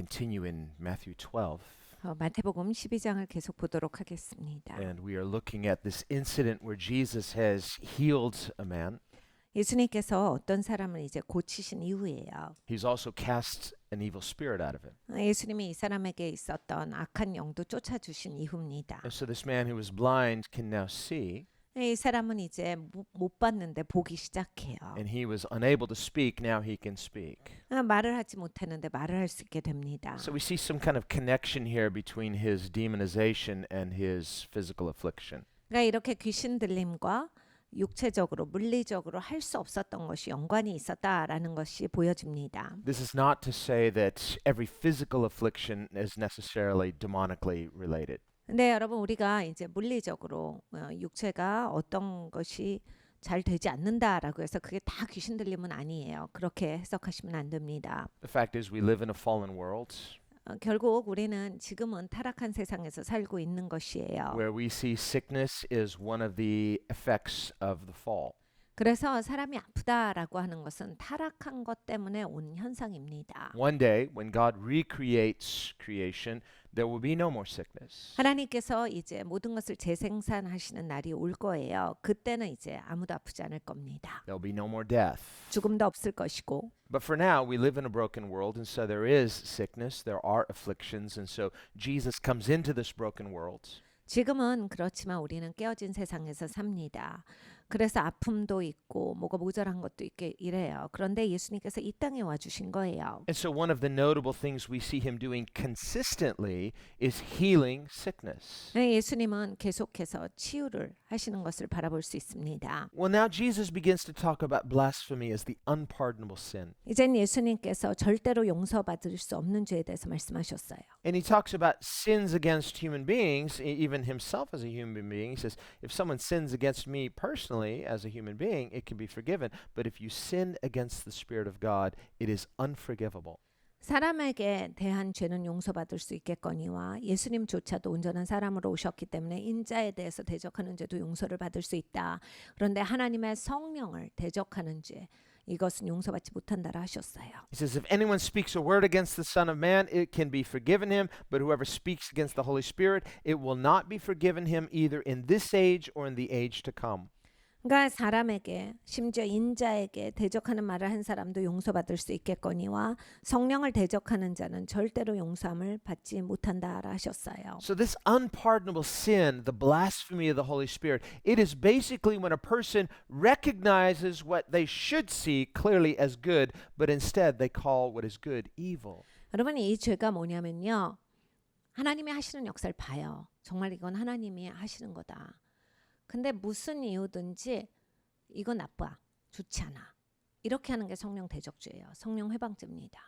continue in Matthew 12. 어, 마태복음 12장을 계속 보도록 하겠습니다. And we are looking at this incident where Jesus has healed a man. 예수님께서 어떤 사람을 이제 고치신 이후에요. He's also cast an evil spirit out of him. 어, 예수님이 이 사람에게 있었던 악한 영도 쫓아주신 이후입니다. And so this man who was blind can now see, 이 사람은 이제 못- 못 봤는데 보기 시작해요. and he was unable to speak. Now he can speak. 아, 말을 하지 못했는데 말을 할 수 있게 됩니다. So we see some kind of connection here between his demonization and his physical affliction. 그러니까 이렇게 귀신 들림과 육체적으로 물리적으로 할 수 없었던 것이 연관이 있었다라는 것이 보여집니다. This is not to say that every physical affliction is necessarily demonically related. 근데 여러분 우리가 이제 물리적으로 어, 육체가 어떤 것이 잘 되지 않는다라고 해서 그게 다 귀신 들림은 아니에요. 그렇게 해석하시면 안 됩니다. The fact is, we live in a fallen world 어, 결국 우리는 지금은 타락한 세상에서 살고 있는 것이에요. where we see sickness is one of the effects of the fall. 그래서 사람이 아프다라고 하는 것은 타락한 것 때문에 온 현상입니다. One day, when God recreates creation, there will be no more sickness. 하나님께서 이제 모든 것을 재생산하시는 날이 올 거예요. 그때는 이제 아무도 아프지 않을 겁니다. There'll be no more death. 죽음도 없을 것이고 But for now, we live in a broken world, and so there is sickness, there are afflictions, and so Jesus comes into this broken world. 지금은 그렇지만 우리는 깨어진 세상에서 삽니다. 그래서 아픔도 있고 뭐가 모자란 것도 있게 이래요. 그런데 예수님께서 이 땅에 와 주신 거예요. And so, one of the notable things we see him doing consistently is healing sickness. 네, 예수님은 계속해서 치유를 하시는 것을 바라볼 수 있습니다. Well, now Jesus begins to talk about blasphemy as the unpardonable sin. 이젠 예수님께서 절대로 용서받을 수 없는 죄에 대해서 말씀하셨어요. And he talks about sins against human beings, e- even himself as a human being. He says, if someone sins against me personally as a human being, it can be forgiven. But if you sin against the Spirit of God, it is unforgivable. 사람에게 대한 죄는 용서받을 수 있겠거니와 예수님조차도 온전한 사람으로 오셨기 때문에 인자에 대해서 대적하는 죄도 용서를 받을 수 있다. 그런데 하나님의 성령을 대적하는 죄 이것은 용서받지 못한다라 하셨어요. He says, if anyone speaks a word against the Son of Man, it can be forgiven him. But whoever speaks against the Holy Spirit, it will not be forgiven him either in this age or in the age to come. 그러니까 사람에게 심지어 인자에게 대적하는 말을 한 사람도 용서받을 수 있겠거니와 성령을 대적하는 자는 절대로 용서함을 받지 못한다라 하셨어요. So, this unpardonable sin, the blasphemy of the Holy Spirit, it is basically when a person recognizes what they should see clearly as good, but instead they call what is good evil. 여러분 이 죄가 뭐냐면요. 하나님이 하시는 역사를 봐요. 정말 이건 하나님이 하시는 거다. 근데 무슨 이유든지 이건 나빠. 좋지 않아. 이렇게 하는 게 성령 대적죄예요. 성령 회방죄입니다.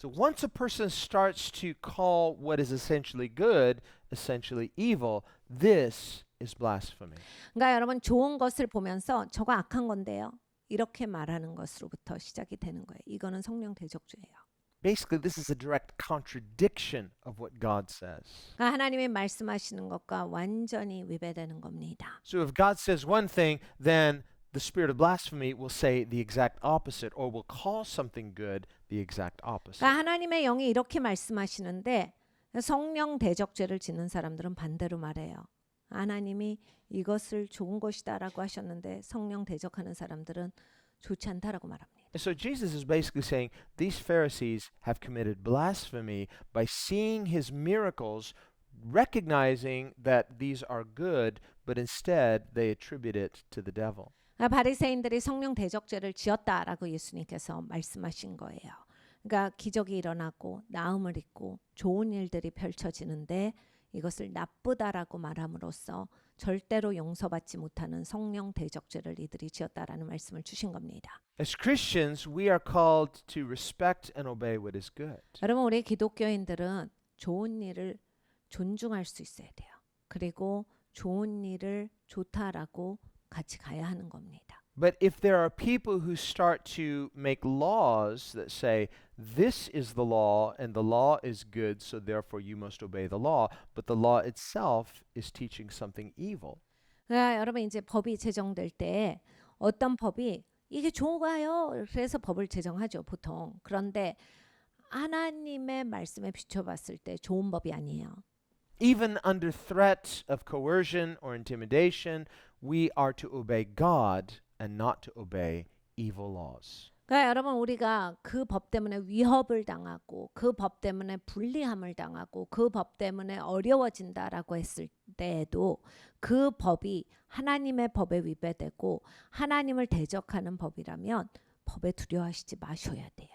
So, once a person starts to call what is essentially good essentially evil, this is blasphemy. 그러니까 여러분 좋은 것을 보면서 저거 악한 건데요. 이렇게 말하는 것으로부터 시작이 되는 거예요. 이거는 성령 대적죄예요. Basically, this is a direct contradiction of what God says. 그러니까 하나님이 말씀하시는 것과 완전히 위배되는 겁니다. So if God says one thing, then the spirit of blasphemy will say the exact opposite or will call something good the exact opposite. 그러니까 하나님의 영이 이렇게 말씀하시는데 성령 대적죄를 짓는 사람들은 반대로 말해요. 하나님이 이것을 좋은 것이다라고 하셨는데 성령 대적하는 사람들은 좋지 않다라고 말합니다. And so Jesus is basically saying these Pharisees have committed blasphemy by seeing his miracles, recognizing that these are good, but instead they attribute it to the devil. 그러니까 바리새인들이 성령 대적죄를 지었다라고 예수님께서 말씀하신 거예요. 그러니까 기적이 일어나고 나음을 입고 좋은 일들이 펼쳐지는데 이것을 나쁘다라고 말함으로써 절대로 용서받지 못하는 성령 대적죄를 이들이 지었다라는 말씀을 주신 겁니다. As Christians, we are called to respect and obey what is good. 여러분 우리 기독교인들은 좋은 일을 존중할 수 있어야 돼요. 그리고 좋은 일을 좋다라고 같이 가야 하는 겁니다. But if there are people who start to make laws that say, this is the law and the law is good, so therefore you must obey the law, but the law itself is teaching something evil, 그러니까 여러분 이제 법이 제정될 때 어떤 법이 이게 좋아요. 그래서 법을 제정하죠, 보통. 그런데 하나님의 말씀에 비춰봤을 때 좋은 법이 아니에요. Even under threat of coercion or intimidation, we are to obey God and not to obey evil laws. 그러니까 여러분 우리가 그 법 때문에 위협을 당하고 그 법 때문에 불리함을 당하고 그 법 때문에 어려워진다라고 했을 때에도 그 법이 하나님의 법에 위배되고 하나님을 대적하는 법이라면 법에 두려워하시지 마셔야 돼요.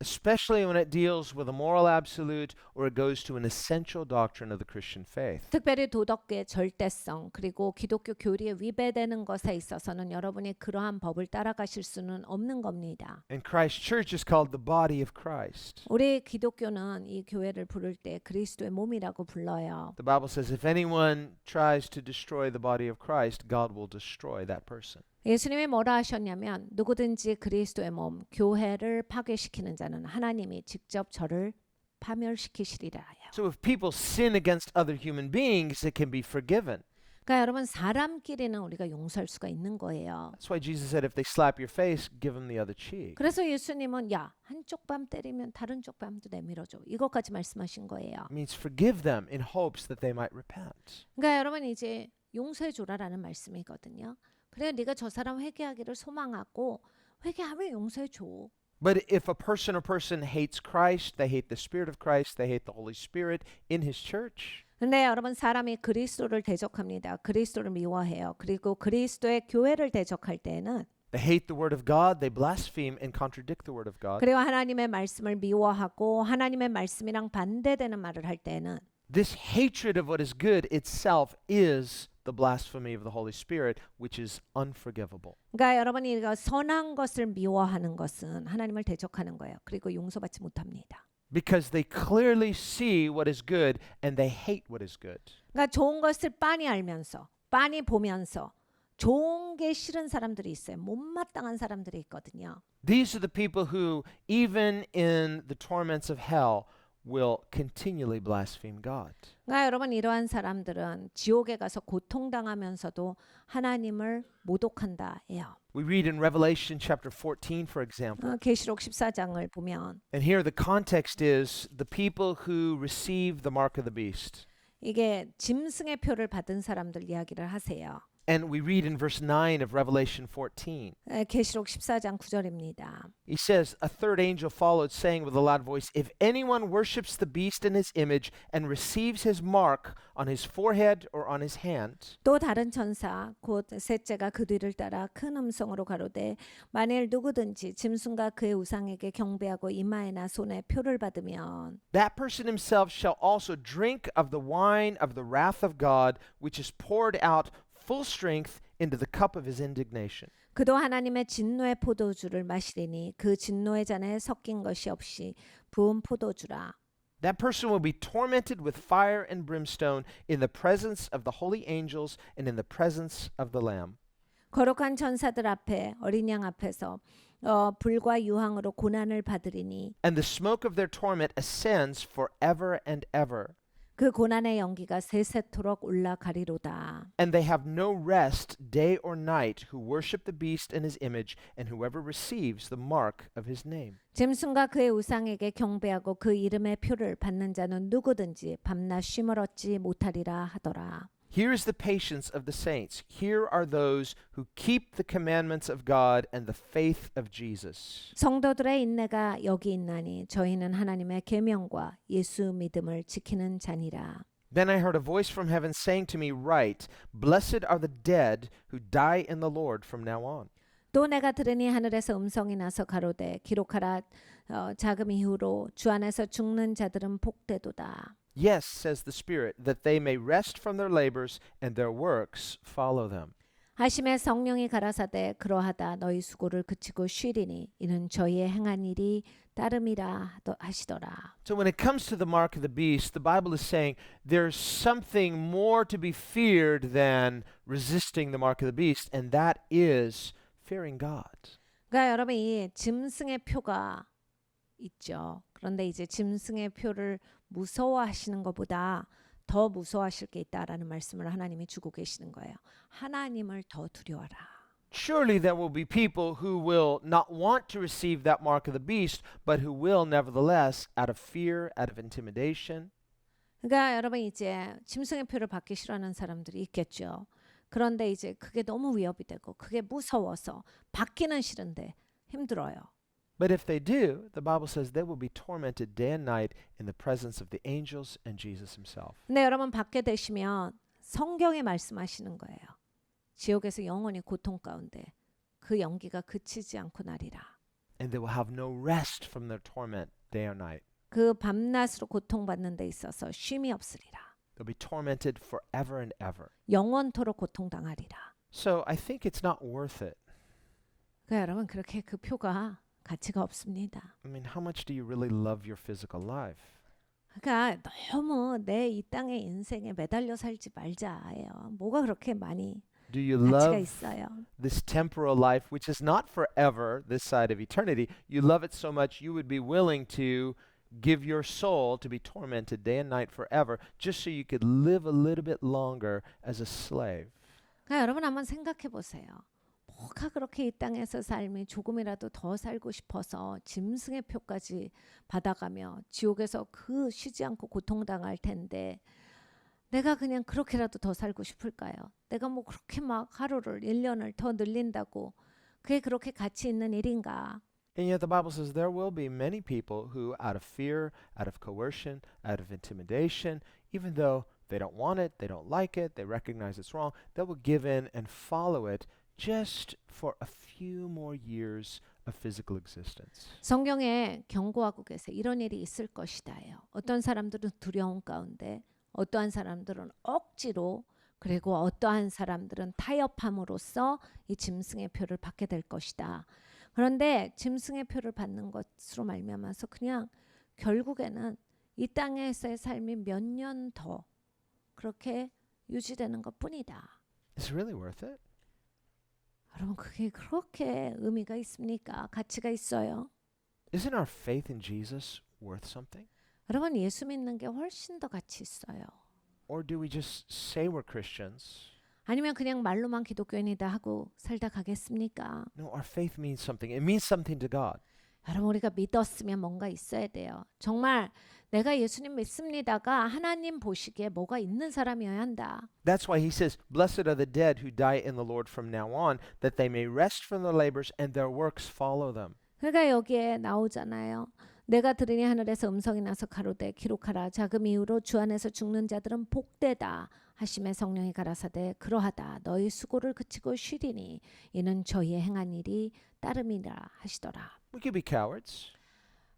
especially when it deals with a moral absolute or it goes to an essential doctrine of the Christian faith. 특별히 도덕의 절대성 그리고 기독교 교리에 위배되는 것에 있어서는 여러분이 그러한 법을 따라가실 수는 없는 겁니다. And Christ Church is called the body of Christ. 우리 기독교는 이 교회를 부를 때 그리스도의 몸이라고 불러요. The Bible says if anyone tries to destroy the body of Christ, God will destroy that person. 예수님이 뭐라 하셨냐면 누구든지 그리스도의 몸 교회를 파괴시키는 자는 하나님이 직접 저를 파멸시키시리라 해요. So if people sin against other human beings, it can be forgiven. 그러니까 여러분 사람끼리는 우리가 용서할 수가 있는 거예요. That's why Jesus said if they slap your face, give them the other cheek. 그래서 예수님은 야 한쪽 뺨 때리면 다른 쪽 뺨도 내밀어 줘 이것까지 말씀하신 거예요. It means forgive them in hopes that they might repent. 그러니까 여러분 이제 용서해 주라라는 말씀이거든요. 그래 네가 저 사람 회개하기를 소망하고 회개하면 용서해 줘. But if a person or person hates Christ, they hate the Spirit of Christ, they hate the Holy Spirit in His church, 근데 여러분 사람이 그리스도를 대적합니다. 그리스도를 미워해요. 그리고 그리스도의 교회를 대적할 때는 they hate the Word of God, they blaspheme and contradict the Word of God. 그리고 하나님의 말씀을 미워하고 하나님의 말씀이랑 반대되는 말을 할 때는 This hatred of what is good itself is the blasphemy of the Holy Spirit, which is unforgivable. 그러니까 여러분이 이거 선한 것을 미워하는 것은 하나님을 대적하는 거예요. 그리고 용서받지 못합니다. Because they clearly see what is good and they hate what is good. 그러니까 좋은 것을 빤히 알면서 빤히 보면서 좋은 게 싫은 사람들이 있어요. 못마땅한 사람들이 있거든요. These are the people who, even in the torments of hell, will continually blaspheme God. 그러니까 여러분 이러한 사람들은 지옥에 가서 고통당하면서도 하나님을 모독한다예요. We read in Revelation chapter 14, for example, 어, 계시록 14장을 보면 and here the context is the people who receive the mark of the beast. 이게 짐승의 표를 받은 사람들 이야기를 하세요. And we read in verse 9 of Revelation 14. 에, 계시록 14장 9절입니다. He says, A third angel followed, saying with a loud voice, If anyone worships the beast in his image and receives his mark on his forehead or on his hand, 또 다른 천사 곧 셋째가 그 뒤를 따라 큰 음성으로 가로되 만일 누구든지 짐승과 그의 우상에게 경배하고 이마에나 손에 표를 받으면 that person himself shall also drink of the wine of the wrath of God, which is poured out full strength into the cup of his indignation. 그도 하나님의 진노의 포도주를 마시리니 그 진노의 잔에 섞인 것이 없이 부은 포도주라 That person will be tormented with fire and brimstone in the presence of the holy angels and in the presence of the Lamb. 거룩한 천사들 앞에 어린 양 앞에서 어, 불과 유황으로 고난을 받으리니 And the smoke of their torment ascends forever and ever. 그 고난의 연기가 세세토록 올라가리로다. And they have no rest day or night who worship the beast and his image, and whoever receives the mark of his name. 짐승과 그의 우상에게 경배하고 그 이름의 표를 받는 자는 누구든지 밤낮 쉼을 얻지 못하리라 하더라. Here is the patience of the saints. Here are those who keep the commandments of God and the faith of Jesus. 성도들의 인내가 여기 있나니 저희는 하나님의 계명과 예수 믿음을 지키는 자니라. Then I heard a voice from heaven saying to me, Write, Blessed are the dead who die in the Lord from now on. 또 내가 들으니 하늘에서 음성이 나서 가로되 기록하라 어, 자금 이후로 주 안에서 죽는 자들은 복되도다. Yes, says the Spirit, that they may rest from their labors and their works follow them. 하심에 성령이 가라사대 그러하다 너희 수고를 그치고 쉬리니 이는 저희의 행한 일이 따름이라 하더- 하시더라. So when it comes to the mark of the beast, the Bible is saying there's something more to be feared than resisting the mark of the beast, and that is fearing God. 그러니까 여러분 이 짐승의 표가 있죠. 그런데 이제 짐승의 표를 무서워하시는 것보다 더 무서워하실 게 있다라는 말씀을 하나님이 주고 계시는 거예요. 하나님을 더 두려워라. Surely there will be people who will not want to receive that mark of the beast, but who will nevertheless, out of fear, out of intimidation. 그러니까 여러분 이제 짐승의 표를 받기 싫어하는 사람들이 있겠죠. 그런데 이제 그게 너무 위협이 되고 그게 무서워서 받기는 싫은데 힘들어요. But if they do, the Bible says they will be tormented day and night in the presence of the angels and Jesus himself. 근데 여러분 받게 되시면 성경에 말씀하시는 거예요. 지옥에서 영원히 고통 가운데 그 연기가 그치지 않고 나리라. And they will have no rest from their torment day or night. 그 밤낮으로 고통받는 데 있어서 쉼이 없으리라. They'll be tormented forever and ever. 영원토록 고통당하리라. So I think it's not worth it. 그러니까 여러분 그렇게 그 표가 가치가 없습니다. I mean, how much do you really love your physical life? 그러니까 너무 내 이 땅의 인생에 매달려 살지 말자예요. 뭐가 그렇게 많이 Do you 가치가 love 있어요? this temporal life, which is not forever, this side of eternity? You love it so much you would be willing to give your soul to be tormented day and night forever just so you could live a little bit longer as a slave. 그러니까 여러분 한번 생각해 보세요. 뭐가 그렇게 이 땅에서 삶이 조금이라도 더 살고 싶어서 짐승의 표까지 받아가며 지옥에서 그 쉬지 않고 고통당할 텐데 내가 그냥 그렇게라도 더 살고 싶을까요? 내가 뭐 그렇게 막 하루를 1년을 더 늘린다고 그게 그렇게 가치 있는 일인가? And yet the Bible says there will be many people who, out of fear, out of coercion, out of intimidation, even though they don't want it, they don't like it, they recognize it's wrong, they will give in and follow it just for a few more years of physical existence. 성경에 경고하고 계세요. 이런 일이 있을 것이다요. 어떤 사람들은 두려움 가운데, 어떠한 사람들은 억지로, 그리고 어떠한 사람들은 타협함으로써 이 짐승의 표를 받게 될 것이다. 그런데 짐승의 표를 받는 것으로 말미암아서 그냥 결국에는 이 땅에서의 삶이 몇 년 더 그렇게 유지되는 것뿐이다. Is really worth it? 여러분 그게 그렇게 의미가 있습니까? 가치가 있어요. Isn't our faith in Jesus worth something? 여러분 예수 믿는 게 훨씬 더 가치 있어요. Or do we just say we're Christians? 아니면 그냥 말로만 기독교인이다 하고 살다 가겠습니까? No, our faith means something. It means something to God. 여러분 우리가 믿었으면 뭔가 있어야 돼요. 정말 내가 예수님 믿습니다가 하나님 보시기에 뭐가 있는 사람이어야 한다. That's why he says, Blessed are the dead who die in the Lord from now on, that they may rest from their labors and their works follow them. 그러니까 여기에 나오잖아요. 내가 들으니 하늘에서 음성이 나서 가로되 기록하라 자금 이후로 주 안에서 죽는 자들은 복되다 하심에 성령이 가라사대 그러하다 너희 수고를 그치고 쉬리니 이는 저희의 행한 일이 따름이라 하시더라. We could be cowards,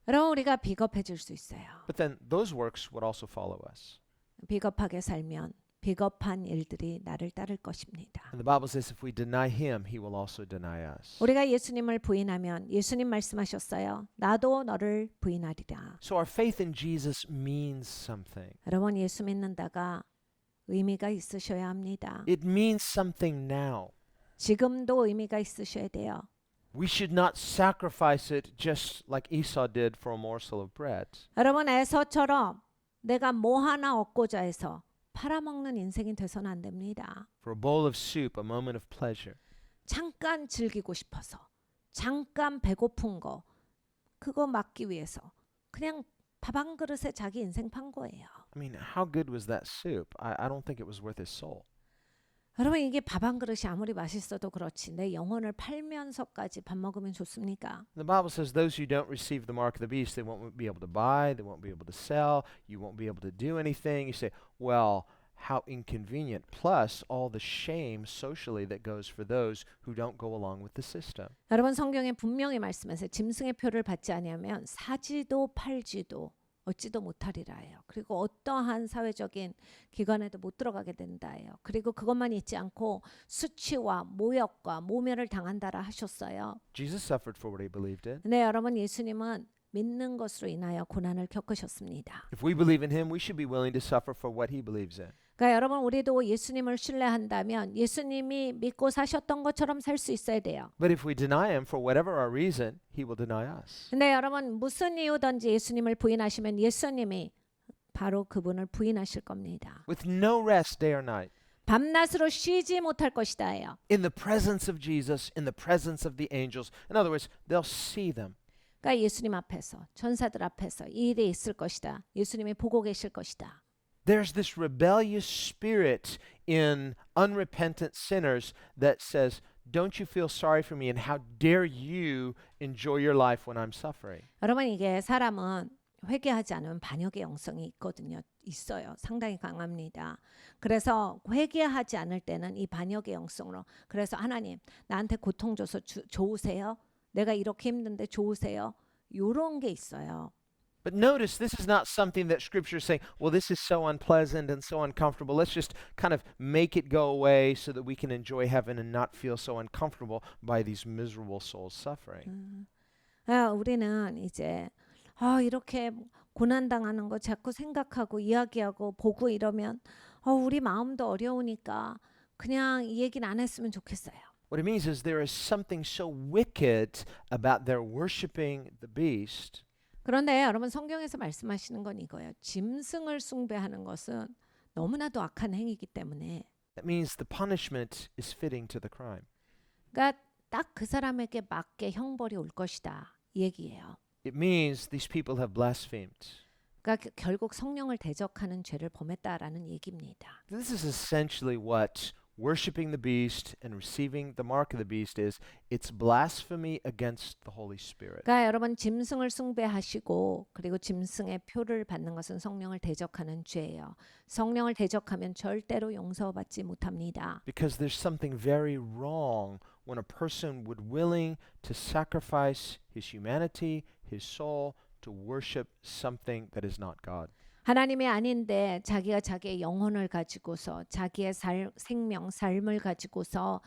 여러분 우리가 비겁해질 수 있어요. but then those works would also follow us. 비겁하게 살면 비겁한 일들이 나를 따를 것입니다. And the Bible says if we deny him, he will also deny us. 우리가 예수님을 부인하면 예수님 말씀하셨어요. 나도 너를 부인하리라. So our faith in Jesus means something. 여러분 예수 믿는다가 의미가 있으셔야 합니다. It means something now. 지금도 의미가 있으셔야 돼요. We should not sacrifice it just like Esau did for a morsel of bread. 여러분 에서처럼 내가 뭐 하나 얻고자 해서 팔아먹는 인생이 돼서는 안 됩니다. For a bowl of soup, a moment of pleasure. 잠깐 즐기고 싶어서 잠깐 배고픈 거 그거 막기 위해서 그냥 밥 한 그릇에 자기 인생 판 거예요. I mean, how good was that soup? I, I don't think it was worth his soul. 여러분 이게 밥 한 그릇이 아무리 맛있어도 그렇지 내 영혼을 팔면서까지 밥 먹으면 좋습니까? The Bible says those who don't receive the mark of the beast, they won't be able to buy, they won't be able to sell, you won't be able to do anything. You say, well, how inconvenient. Plus all the shame socially that goes for those who don't go along with the system. 여러분 성경에 분명히 말씀하세요. 짐승의 표를 받지 아니하면 사지도 팔지도 얻지도 못하리라예요. 그리고 어떠한 사회적인 기관에도 못 들어가게 된다예요. 그리고 그것만 있지 않고 수치와 모욕과 모멸을 당한다라 하셨어요. Jesus suffered for what he believed in. 네, 여러분 예수님은 믿는 것으로 인하여 고난을 겪으셨습니다. If we believe in him, we should be willing to suffer for what he believes in. 그러니까 여러분 우리도 예수님을 신뢰한다면 예수님이 믿고 사셨던 것처럼 살 수 있어야 돼요. But if we deny him for whatever our reason, he will deny us. 근데 여러분 무슨 이유든지 예수님을 부인하시면 예수님이 바로 그분을 부인하실 겁니다. With no rest day or night. 밤낮으로 쉬지 못할 것이다예요. in the presence of Jesus, in the presence of the angels. In other words, they'll see them. 그러니까 예수님 앞에서 천사들 앞에서 이 일이 있을 것이다. 예수님이 보고 계실 것이다. There's this rebellious spirit in unrepentant sinners that says, Don't you feel sorry for me? And how dare you enjoy your life when I'm suffering? 여러분 이게 사람은 회개하지 않으면 반역의 영성이 있거든요. 있어요. 상당히 강합니다. 그래서 회개하지 않을 때는 이 반역의 영성으로 그래서 하나님 나한테 고통 줘서 주, 좋으세요? 내가 이렇게 힘든데 좋으세요? 요런 게 있어요. But notice this is not something that Scripture is saying, well, this is so unpleasant and so uncomfortable. Let's just kind of make it go away so that we can enjoy heaven and not feel so uncomfortable by these miserable souls suffering. 아, 우리는 이제 아, 이렇게 고난 당하는 거 자꾸 생각하고 이야기하고 보고 이러면 어, 우리 마음도 어려우니까 그냥 이 얘기는 안 했으면 좋겠어요. What it means is there is something so wicked about their worshiping the beast 그런데 여러분 성경에서 말씀하시는 건 이거예요. 짐승을 숭배하는 것은 너무나도 악한 행위이기 때문에 that means the punishment is fitting to the crime. 그러니까 딱 그 사람에게 맞게 형벌이 올 것이다. 이 얘기예요. It means these people have blasphemed. 그러니까 그- 결국 성령을 대적하는 죄를 범했다라는 얘기입니다. This is essentially what worshiping the beast and receiving the mark of the beast is. It's blasphemy against the Holy Spirit. 그러니까 여러분 짐승을 숭배하시고 그리고 짐승의 표를 받는 것은 성령을 대적하는 죄예요. 성령을 대적하면 절대로 용서받지 못합니다. Because there's something very wrong when a person would willing to sacrifice his humanity, his soul to worship something that is not God. 하나님이 아닌데 자기가 자기의 영혼을 가지고서 자기의 살, 생명, 삶을 가지고서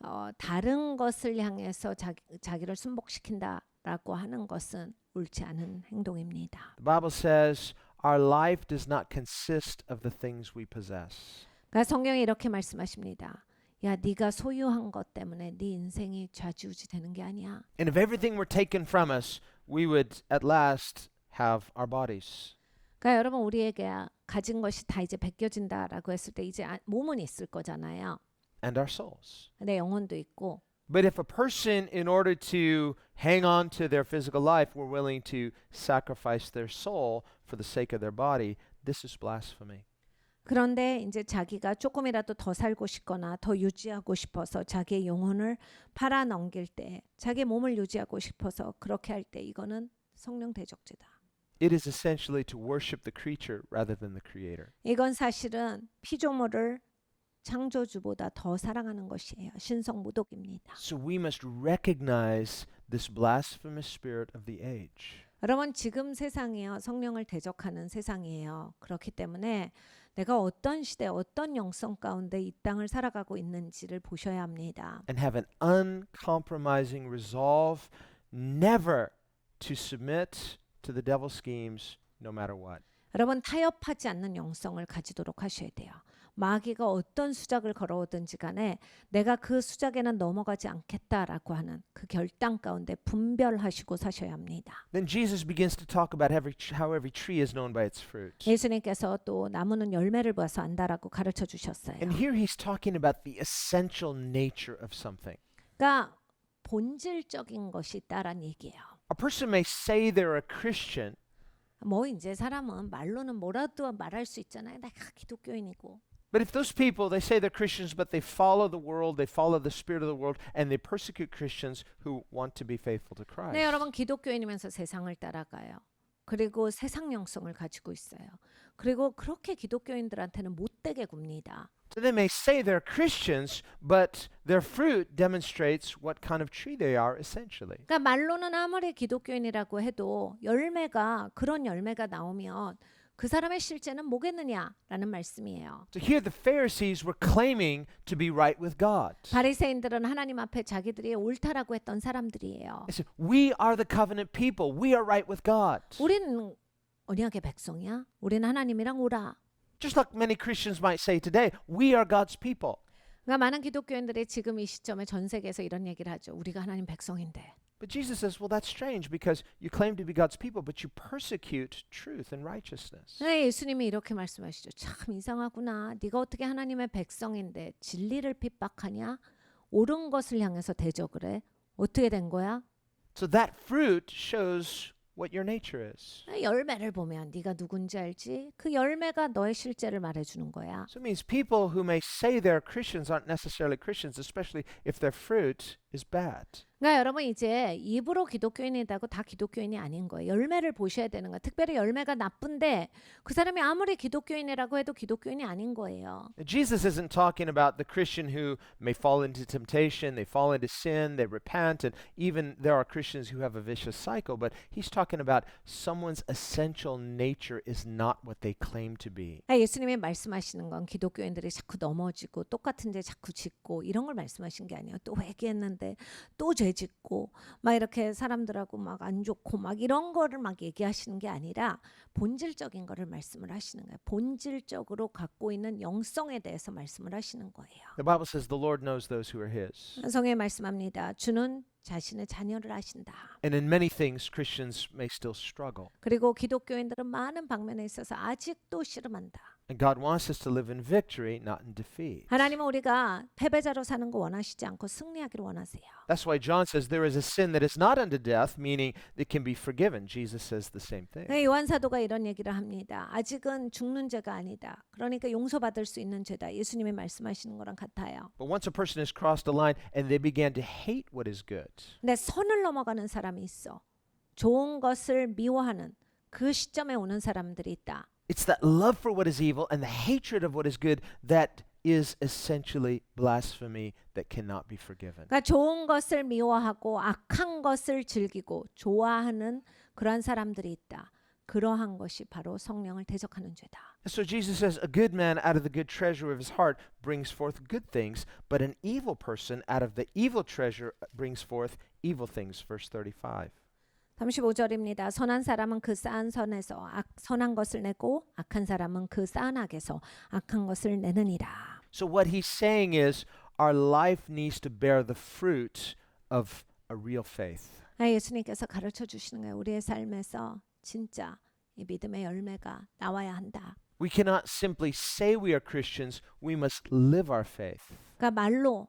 어, 다른 것을 향해서 자기, 자기를 순복시킨다라고 하는 것은 옳지 않은 행동입니다. The Bible says our life does not consist of the things we possess. 그러니까 성경이 이렇게 말씀하십니다. 야, 네가 소유한 것 때문에 네 인생이 좌지우지 되는 게 아니야. And if everything were taken from us, we would at last have our bodies. 그러니까 여러분 우리에게 가진 것이 다 이제 벗겨진다라고 했을 때 이제 아- 몸은 있을 거잖아요. and our souls. 내 영혼도 있고. But if a person, in order to hang on to their physical life, were willing to sacrifice their soul for the sake of their body, this is blasphemy. 그런데 이제 자기가 조금이라도 더 살고 싶거나 더 유지하고 싶어서 자기의 영혼을 팔아 넘길 때, 자기 몸을 유지하고 싶어서 그렇게 할 때 이거는 성령 대적죄다. It is essentially to worship the creature rather than the creator. 이건 사실은 피조물을 창조주보다 더 사랑하는 것이에요. 신성 모독입니다. So we must recognize this blasphemous spirit of the age. 여러분 지금 세상이요 성령을 대적하는 세상이에요. 그렇기 때문에 내가 어떤 시대, 어떤 영성 가운데 이 땅을 살아가고 있는지를 보셔야 합니다. and have an uncompromising resolve never to submit to the devil's schemes no matter what. 여러분 타협하지 않는 영성을 가지도록 하셔야 돼요. 마귀가 어떤 수작을 걸어오든지 간에 내가 그 수작에는 넘어가지 않겠다라고 하는 그 결단 가운데 분별하시고 사셔야 합니다. Then Jesus begins to talk about every, how every tree is known by its fruit. 예수님께서 또 나무는 열매를 보아서 안다라고 가르쳐 주셨어요. And here he's talking about the essential nature of something. 그러니까 본질적인 것이 있다란 얘기예요. A person may say they're a Christian, 뭐 이제 사람은 말로는 뭐라도 말할 수 있잖아요. 내가 기독교인이고. but if those people, they say they're Christians, but they follow the world, they follow the spirit of the world, and they persecute Christians who want to be faithful to Christ. 네, 여러분 기독교인이면서 세상을 따라가요. 그리고 세상 영성을 가지고 있어요. 그리고 그렇게 기독교인들한테는 못되게 굽니다. So they may say they're Christians, but their fruit demonstrates what kind of tree they are essentially. 그러니까 말로는 아무리 기독교인이라고 해도 열매가 그런 열매가 나오면 그 사람의 실제는 뭐겠느냐라는 말씀이에요. So here the Pharisees were claiming to be right with God. 바리새인들은 하나님 앞에 자기들이 옳다라고 했던 사람들이에요. They said, We are the covenant people. We are right with God. 우리는 언약의 백성이야. 우리는 하나님이랑 오라. Just like many Christians might say today, we are God's people. 그러니까 많은 기독교인들이 지금 이 시점에 전 세계에서 이런 얘기를 하죠. 우리가 하나님 백성인데. But Jesus says, well, that's strange because you claim to be God's people, but you persecute truth and righteousness. 네, 예수님이 이렇게 말씀하시죠. 참 이상하구나. 네가 어떻게 하나님의 백성인데 진리를 핍박하냐? 옳은 것을 향해서 대적을 해. 어떻게 된 거야? So that fruit shows what your nature is. 열매를 보면 네가 누군지 알지? 그 열매가 너의 실제를 말해주는 거야. So it means people who may say they're Christians aren't necessarily Christians, especially if their fruit is bad. 그러니까 여러분 이제 입으로 기독교인이다고 다 기독교인이 아닌 거예요. 열매를 보셔야 되는 거예요. 특별히 열매가 나쁜데 그 사람이 아무리 기독교인이라고 해도 기독교인이 아닌 거예요. Jesus isn't talking about the Christian who may fall into temptation, they fall into sin, they repent, and even there are Christians who have a vicious cycle, but he's talking about someone's essential nature is not what they claim to be. 아, 예수님이 말씀하시는 건 기독교인들이 자꾸 넘어지고 똑같은 죄 자꾸 짓고 이런 걸 말씀하신 게 아니에요. 또 회개했는데 또 죄 짓고 막 이렇게 사람들하고 막 안 좋고 막 이런 거를 막 얘기하시는 게 아니라 본질적인 거를 말씀을 하시는 거예요. 본질적으로 갖고 있는 영성에 대해서 말씀을 하시는 거예요. The Bible says the Lord knows those who are his. 성경에 말씀합니다. 주는 자신의 자녀를 아신다. And in many things, Christians may still struggle. 그리고 기독교인들은 많은 방면에 있어서 아직도 씨름한다. And God wants us to live in victory, not in defeat. 하나님은 우리가 패배자로 사는 거 원하시지 않고 승리하기를 원하세요. That's why John says there is a sin that is not unto death, meaning that can be forgiven. Jesus says the same thing. 네, 요한 사도가 이런 얘기를 합니다. 아직은 죽는 죄가 아니다. 그러니까 용서받을 수 있는 죄다. 예수님이 말씀하시는 거랑 같아요. But once a person has crossed a line and they began to hate what is good, 근데 선을 넘어가는 사람이 있어. 좋은 것을 미워하는 그 시점에 오는 사람들이 있다. it's that love for what is evil and the hatred of what is good that is essentially blasphemy that cannot be forgiven. 그러니까 좋은 것을 미워하고 악한 것을 즐기고 좋아하는 그러한 사람들이 있다. 그러한 것이 바로 성령을 대적하는 죄다. And so Jesus says, A good man out of the good treasure of his heart brings forth good things, but an evil person out of the evil treasure brings forth evil things. Verse 35. 35절입니다. 선한 사람은 그 쌓은 선에서 악, 선한 것을 내고 악한 사람은 그 쌓은 악에서 악한 것을 내느니라. So what he's saying is, our life needs to bear the fruit of a real faith. 아, 예수님께서 가르쳐 주시는 거예요. 우리의 삶에서 진짜 이 믿음의 열매가 나와야 한다. We cannot simply say we are Christians, we must live our faith. 그러니까 말로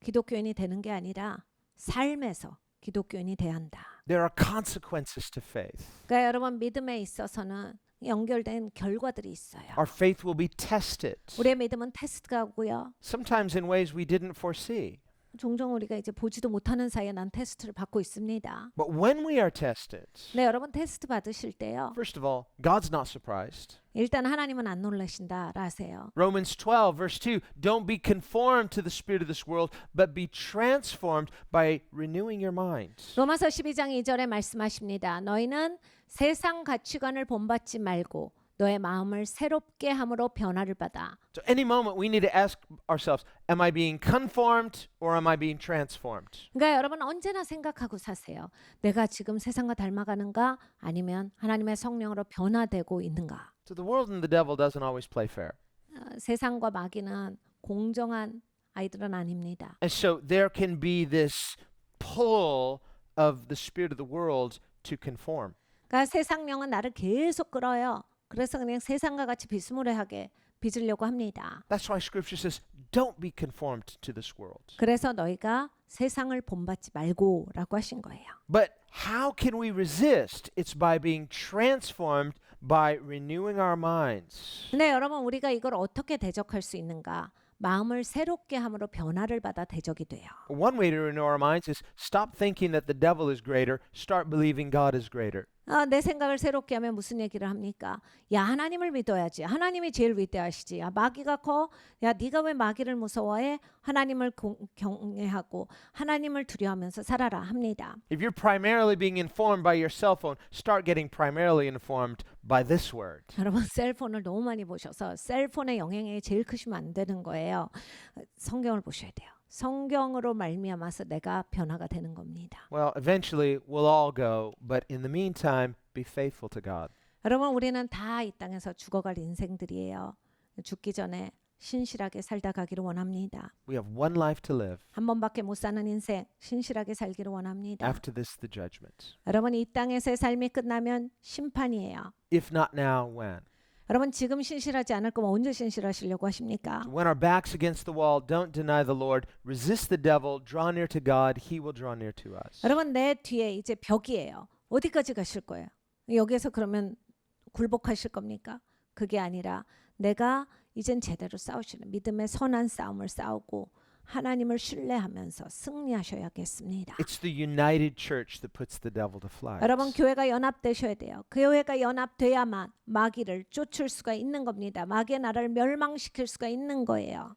기독교인이 되는 게 아니라 삶에서 기독교인이 돼야 한다. There are consequences to faith. 그러니까 여러분 믿음에 있어서는 연결된 결과들이 있어요. Our faith will be tested, 우리의 믿음은 테스트가 오고요. sometimes in ways we didn't foresee. 종종 우리가 이제 보지도 못하는 사이에 난 테스트를 받고 있습니다. But when we are tested, 네, 여러분 테스트 받으실 때요. first of all, God's not surprised. 일단 하나님은 안 놀라신다라 하세요. Romans 12, verse 2 Don't be conformed to the spirit of this world, but be transformed by renewing your minds. 로마서 12장 2절에 말씀하십니다. 너희는 세상 가치관을 본받지 말고 너의 마음을 새롭게 함으로 변화를 받아. So, any moment we need to ask ourselves Am I being conformed or am I being transformed? 그러니까 여러분 언제나 생각하고 사세요. 내가 지금 세상과 닮아가는가 아니면 하나님의 성령으로 변화되고 있는가? So, the world and the devil doesn't always play fair. 어, 세상과 마귀는 공정한 아이들은 아닙니다. And so, there can be this pull of the spirit of the world to conform. 그러니까 세상 영은 나를 계속 끌어요. 그래서 그냥 세상과 같이 비스무리하게 빚으려고 합니다. That's why scripture says, Don't be conformed to this world. 그래서 너희가 세상을 본받지 말고라고 하신 거예요. But how can we resist? It's by being transformed by renewing our minds. 근데 여러분 우리가 이걸 어떻게 대적할 수 있는가? 마음을 새롭게 함으로 변화를 받아 대적이 돼요. One way to renew our minds is stop thinking that the devil is greater, start believing God is greater. 아, 내 생각을 새롭게 하면 무슨 얘기를 합니까? 야 하나님을 믿어야지. 하나님이 제일 위대하시지. 야 마귀가 커. 야 네가 왜 마귀를 무서워해? 하나님을 공, 경외하고 하나님을 두려워하면서 살아라 합니다. If you're primarily being informed by your cell phone, start getting primarily informed by this word. 여러분 셀폰을 너무 많이 보셔서 셀폰의 영향이 제일 크시면 안 되는 거예요. 성경을 보셔야 돼요. 성경으로 말미암아서 내가 변화가 되는 겁니다. Well, eventually we'll all go, but in the meantime, be faithful to God. 여러분 우리는 다 이 땅에서 죽어갈 인생들이에요. 죽기 전에 신실하게 살다 가기를 원합니다. We have one life to live. 한 번밖에 못 사는 인생 신실하게 살기를 원합니다. After this, the judgment. 여러분 이 땅에서의 삶이 끝나면 심판이에요. If not now, when? 여러분 지금 신실하지 않을 거면 언제 신실하시려고 하십니까? When our backs against the wall, don't deny the Lord. Resist the devil. Draw near to God. He will draw near to us. 여러분 내 뒤에 이제 벽이에요. 어디까지 가실 거예요? 여기에서 그러면 굴복하실 겁니까? 그게 아니라 내가 이젠 제대로 싸우시는 믿음의 선한 싸움을 싸우고 하나님을 신뢰하면서 승리하셔야겠습니다. It's the united church that puts the devil to flight. 여러분 교회가 연합되셔야 돼요. 교회가 연합돼야만 마귀를 쫓을 수가 있는 겁니다. 마귀의 나라를 멸망시킬 수가 있는 거예요.